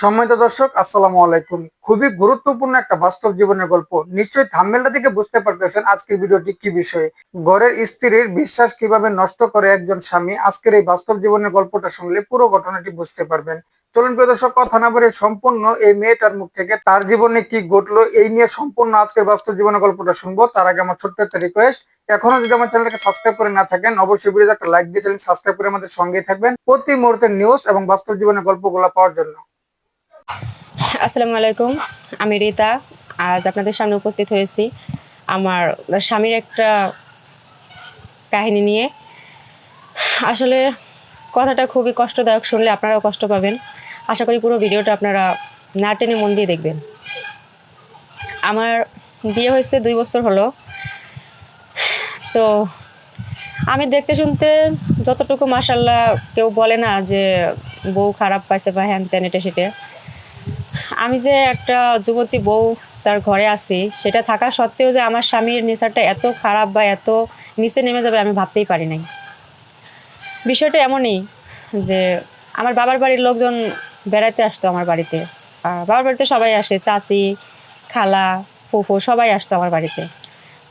সম্মানিত দর্শক, আসসালামু আলাইকুম। খুবই গুরুত্বপূর্ণ একটা বাস্তব জীবনের গল্প। নিশ্চয়ই থাম্বেলটা থেকে বুঝতে পারতেছেন আজকের ভিডিওটি কি বিষয়ে। ঘরের স্ত্রীর বিশ্বাস কীভাবে নষ্ট করে একজন স্বামী, আজকের এই বাস্তব জীবনের গল্পটা শুনলে পুরো ঘটনাটি বুঝতে পারবেন। চলুন প্রিয় দর্শক, কথা না বলে সম্পূর্ণ এই মেয়েটার মুখ থেকে তার জীবনে কি ঘটলো, এই নিয়ে সম্পূর্ণ আজকের বাস্তব জীবনের গল্পটা শুনব। তার আগে আমার ছোট্ট একটা রিকোয়েস্ট এখনও যদি আমার চ্যানেলটাকে সাবস্ক্রাইব করে না থাকেন, অবশ্যই ভিডিওতে একটা লাইক দিয়ে চ্যানেল সাবস্ক্রাইব করে আমাদের সঙ্গেই থাকবেন। প্রতি মুহূর্তের নিউজ এবং বাস্তব জীবনের গল্পগুলো পাওয়ার জন্য। আসসালামু আলাইকুম, আমি রীতা। আজ আপনাদের সামনে উপস্থিত হয়েছি আমার স্বামীর একটা কাহিনী নিয়ে। আসলে কথাটা খুবই কষ্টদায়ক শুনলে আপনারাও কষ্ট পাবেন। আশা করি পুরো ভিডিওটা আপনারা না টেনে মন দিয়ে দেখবেন। আমার বিয়ে হয়েছে দুই বছর হলো। তো আমি দেখতে শুনতে যতটুকু মাসাল্লাহ কেউ বলে না যে বউ খারাপ পাইছে বা হ্যান ত্যান এটা সেটা। আমি যে একটা যুবতী বউ তার ঘরে আছি, সেটা থাকা সত্ত্বেও যে আমার স্বামীর নেচারটা এত খারাপ বা এত নিচে নেমে যাবে আমি ভাবতেই পারি নাই। বিষয়টা এমনই যে আমার বাবার বাড়ির লোকজন বেড়াতে আসতো আমার বাড়িতে। বাবার বাড়িতে সবাই আসে, চাচি, খালা, ফুফু সবাই আসতো আমার বাড়িতে।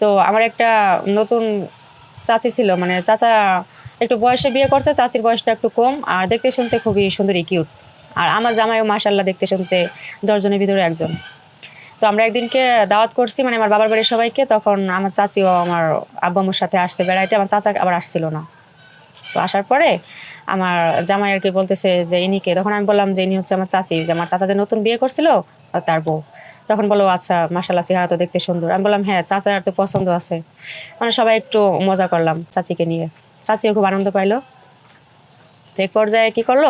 তো আমার একটা নতুন চাচি ছিল মানে চাচা একটু বয়সে বিয়ে করছে, চাচির বয়সটা একটু কম, আর দেখতে শুনতে খুবই সুন্দরী কিউট আর আমার জামাইও মাশাল্লাহ দেখতে শুনতে দশজনের ভিতরে একজন। তো আমরা একদিনকে দাওয়াত করছি মানে আমার বাবার বাড়ির সবাইকে, তখন আমার চাচিও আমার আব্বু সাথে আসতে বেড়াইতে, আমার চাচা আবার আসছিল না। তো আসার পরে আমার জামাই আর কি বলতেছে যে ইনিকে, তখন আমি বললাম যে ইনি হচ্ছে আমার চাচি, যে আমার চাচা যে নতুন বিয়ে করছিল তার বউ। তখন বলো আচ্ছা মাসাল্লাহ চেহারা তো দেখতে সুন্দর। আমি বললাম হ্যাঁ চাচার তো পছন্দ আছে। মানে সবাই একটু মজা করলাম চাচিকে নিয়ে। চাচিও খুব আনন্দ পাইলো। তো এক পর্যায়ে কী করল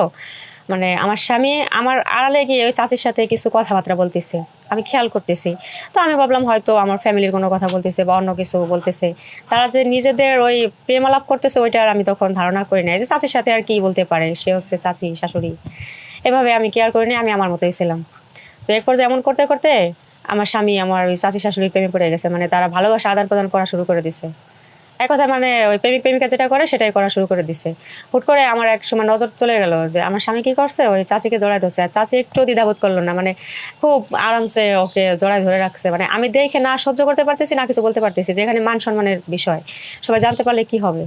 মানে আমার স্বামী আমার আড়ালে গিয়ে ওই চাচির সাথে কিছু কথাবার্তা বলতেছে। আমি খেয়াল করতেছি। তো আমি ভাবলাম হয়তো আমার ফ্যামিলির কোনো কথা বলতেছে বা অন্য কিছু বলতেছে। তারা যে নিজেদের ওই প্রেমালাপ করতেছে, ওইটা আর আমি তখন ধারণা করি নাই যে চাচির সাথে আর কি বলতে পারে। সে হচ্ছে চাচি, শাশুড়ি। এভাবে আমি কেয়ার করিনি, আমি আমার মতোই ছিলাম। তো এরপর যেমন করতে করতে আমার স্বামী আমার ওই চাচি শাশুড়ির প্রেমে পড়ে গেছে। মানে তারা ভালোবাসা আদান প্রদান করা শুরু করে দিছে। এক কথা মানে ওই প্রেমিক প্রেমিকা যেটা করে সেটাই করা শুরু করে দিছে। হুট করে আমার এক সময় নজর চলে গেল যে আমার স্বামী কি করছে? ওই চাচিকে জড়াই ধরছে। আর চাচি একটু দ্বিধাবোধ করল না মানে খুব আরামসে ওকে জড়াই ধরে রাখছে। মানে আমি দেখে না সহ্য করতে পারতেছি, না কিছু বলতে পারতেছি, যে এখানে মান সম্মানের বিষয়। সবাই জানতে পারলে কি হবে?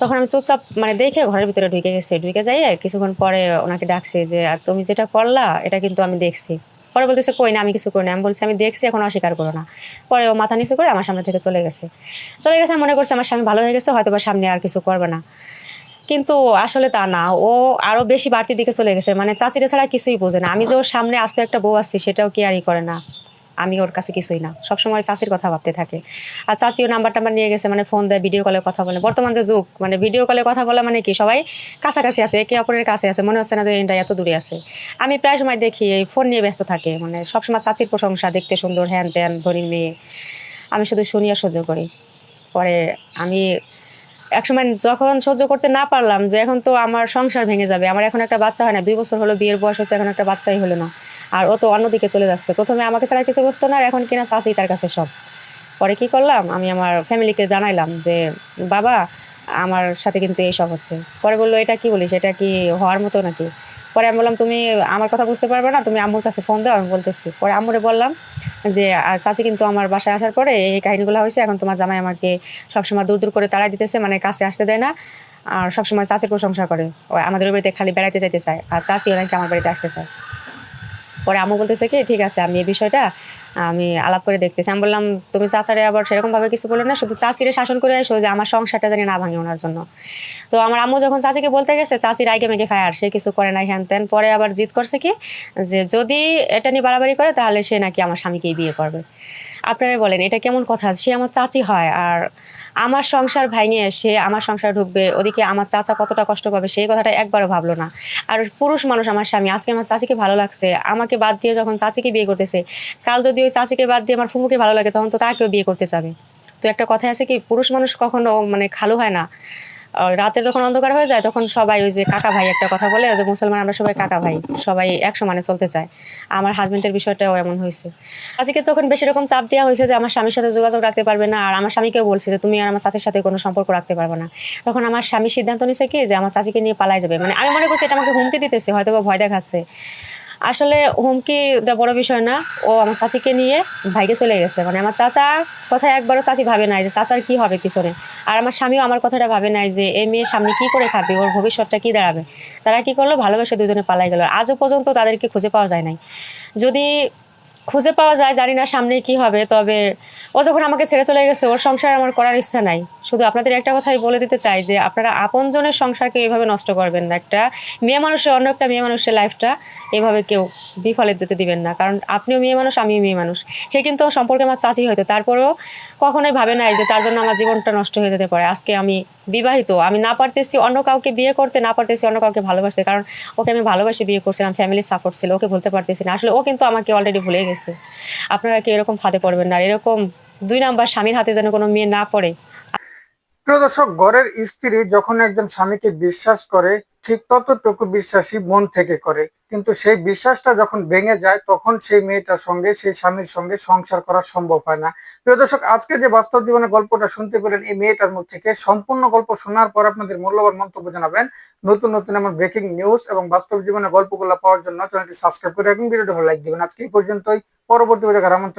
তখন আমি চুপচাপ মানে দেখে ঘরের ভিতরে ঢুকে গেছি। ঢুকে যাই কিছুক্ষণ পরে ওনাকে ডাকছে যে তুমি যেটা করলা, এটা কিন্তু আমি দেখছি। পরে বলতেছে, কই না, আমি কিছু করি না। আমি বলছি, আমি দেখছি, এখন অস্বীকার করো না। পরে ও মাথা নিচু করে আমার সামনে থেকে চলে গেছে। চলে গেছে, মনে করছে আমার স্বামী ভালো হয়ে গেছে হয়তো বা সামনে আর কিছু করবে না। কিন্তু আসলে তা না, ও আরও বেশি বাড়তি দিকে চলে গেছে। মানে চাচিরা ছাড়া কিছুই বোঝে না। আমি যে ওর সামনে আসতে একটা বউ আসছি সেটাও কেয়ারই করে না। আমি ওর কাছে কিছুই না। সবসময় চাচির কথা ভাবতে থাকে। আর চাচিও নাম্বার টাম্বার নিয়ে গেছে মানে ফোন দেয় ভিডিও কলে কথা বলে। বর্তমান যে যুগ মানে ভিডিও কলে কথা বলা মানে কি? সবাই কাছাকাছি আছে, একে অপরের কাছে আছে, মনে হচ্ছে না যে এটা এত দূরে আছে। আমি প্রায় সময় দেখি এই ফোন নিয়ে ব্যস্ত থাকে মানে সবসময় চাচির প্রশংসা, দেখতে সুন্দর, হ্যান ত্যান ধরির মেয়ে। আমি শুধু শুনি আর সহ্য করি। পরে আমি একসময় যখন সহ্য করতে না পারলাম যে এখন তো আমার সংসার ভেঙে যাবে, আমার এখন একটা বাচ্চা হয় না, দুই বছর হলো, বিয়ের বয়স হচ্ছে এখন একটা বাচ্চাই হলো না। আর ও তো অন্যদিকে চলে যাচ্ছে। প্রথমে আমাকে ছাড়া কিছু বুঝতো না এখন কিনা চাষি তার কাছে সব। পরে কি করলাম, আমি আমার ফ্যামিলিকে জানাইলাম যে, বাবা, আমার সাথে কিন্তু এইসব হচ্ছে। পরে বলল, এটা কি বলিস? এটা কি হওয়ার মতো নাকি? পরে আমি বললাম, তুমি আমার কথা বুঝতে পারবে না, তুমি আম্মুর কাছে ফোন দাও, আমি বলতেছি। পরে আম্মুরে বললাম যে, আর চাচি কিন্তু আমার বাসায় আসার পরে এই কাহিনীগুলো হয়েছে, এখন তোমার জামাই আমাকে সবসময় দূর দূর করে তাড়াই দিতেছে মানে কাছে আসতে দেয় না, আর সবসময় চাচির প্রশংসা করে। আমাদের বাড়িতে খালি বেড়াতে যাইতে চায়, আর চাচিও নাকি আমার বাড়িতে আসতে চায়। পরে আম্মু বলতেছে কি, ঠিক আছে, আমি এই বিষয়টা, আমি আলাপ করে দেখতেছি। আমি বললাম, তুমি চাচারে আবার সেরকমভাবে কিছু বলো না, শুধু চাচিরে শাসন করে আসো যে আমার সংসারটা জানি না ভাঙে ওনার জন্য। তো আমার আম্মু যখন চাচিকে বলতে গেছে চাচির আগে মেগে ফায়ার, সে কিছু করে না হ্যান ত্যান। পরে আবার জিদ করছে কি, যে যদি এটা নিয়ে বাড়াবাড়ি করে, তাহলে সে নাকি আমার স্বামীকেই বিয়ে করবে। আপনারা বলেন, এটা কেমন কথা? সে আমার চাচি হয় আর আমার সংসার ভাঙে, সে আমার সংসার ঢুকবে, ওদিকে আমার চাচা কতটা কষ্ট পাবে, সেই কথাটা একবারও ভাবলো না। আর পুরুষ মানুষ আমার স্বামী, আজকে আমার চাচিকে ভালো লাগছে, আমাকে বাদ দিয়ে যখন চাচিকে বিয়ে করতেছে, কাল যদি ওই চাচিকে বাদ দিয়ে আমার ফুফুকে ভালো লাগে, তখন তো তাকেও বিয়ে করতে যাবে। তো একটা কথা আছে কি, পুরুষ মানুষ কখনো মানে খালো হয় না। রাতে যখন অন্ধকার হয়ে যায়, তখন সবাই ওই যে কাকা ভাই একটা কথা বলে যে মুসলমান আমরা সবাই কাকা ভাই, সবাই এক সমানে চলতে চায়। আমার হাজবেন্ডের বিষয়টাও এমন হয়েছে। আজকে যখন বেশি রকম চাপ দেওয়া হয়েছে যে আমার স্বামীর সাথে যোগাযোগ রাখতে পারবে না, আর আমার স্বামীকেও বলছে যে তুমি আর আমার চাচির সাথে কোনো সম্পর্ক রাখতে পারবে না। তখন আমার স্বামী সিদ্ধান্ত নিছে কি যে আমার চাচিকে নিয়ে পালাই যাবে। মানে আমি মনে করছি এটা আমাকে হুমকি দিতেছে হয়তো বা ভয় দেখাচ্ছে। আসলে হুমকিটা বড় বিষয় না। ও আমার চাচিকে নিয়ে ভাইকে চলে গেছে। মানে আমার চাচা কথা একবারও চাচি ভাবে নাই যে চাচার কি হবে পিছনে। আর আমার স্বামীও আমার কথাটা ভাবে নাই যে এই মেয়ে সামনে কি করে খাবে, ওর ভবিষ্যৎটা কি দাঁড়াবে। তারা কি করল? ভালোবেসে দুজনে পালাই গেল। আজও পর্যন্ত তাদেরকে খুঁজে পাওয়া যায় নাই। যদি খুঁজে পাওয়া যায়, জানি না সামনে কি হবে, তবে ও যখন আমাকে ছেড়ে চলে গেছে, ওর সংসার আমার করার ইচ্ছা নাই। শুধু আপনাদের একটা কথাই বলে দিতে চাই যে, আপনারা আপনজনের সংসারকে এভাবে নষ্ট করবেন না। একটা মেয়ে মানুষের, অন্য একটা মেয়ে মানুষের লাইফটা এভাবে কেউ বিফলে দিতে দিবেন না। কারণ আপনিও মেয়ে মানুষ, আমিও মেয়ে মানুষ। সে কিন্তু সম্পর্কে আমার চাচি হয়তো। তারপরেও কখনোই ভাবে নাই যে, তার জন্য আমার জীবনটা নষ্ট হয়ে যেতে পারে। আজকে আমি বিবাহিত, আমি না পারতেছি অন্য কাউকে বিয়ে করতে, না পারতেছি অন্য কাউকে ভালোবাসতে। কারণ ওকে আমি ভালোবাসে, বিয়ে করছিলাম ফ্যামিলির সাপোর্ট ছিল, ওকে ভুলতে পারতেছি না। আসলে ও কিন্তু আমাকে অলরেডি ভুলে গেছে। আপনারা কি এরকম ফাঁদে পড়বেন না। এরকম দুই নাম্বার স্বামীর হাতে যেন কোনো মেয়ে না পড়ে প্রিয় দর্শক, ঘরের স্ত্রী যখন একজন স্বামীকে বিশ্বাস করে, ঠিক ততটুকু বিশ্বাসী মন থেকে করে। কিন্তু সেই বিশ্বাসটা যখন ভেঙে যায়, তখন সেই মেয়েটার সঙ্গে, সেই স্বামীর সঙ্গে সংসার করা সম্ভব হয় না। প্রিয় দর্শক, আজকে যে বাস্তব জীবনের গল্পটা শুনতে পেলেন এই মেয়েটার মুখ থেকে, সম্পূর্ণ গল্প শোনার পর আপনাদের মূল্যবান মন্তব্য জানাবেন। নতুন নতুন এমন ব্রেকিং নিউজ এবং বাস্তব জীবনের গল্পগুলো পাওয়ার জন্য চ্যানেলটি সাবস্ক্রাইব করে রাখুন ভিডিওটি ভালো লাইক দিবেন। আজকে এই পর্যন্তই। পরবর্তী ভিডিও আলাইকুম।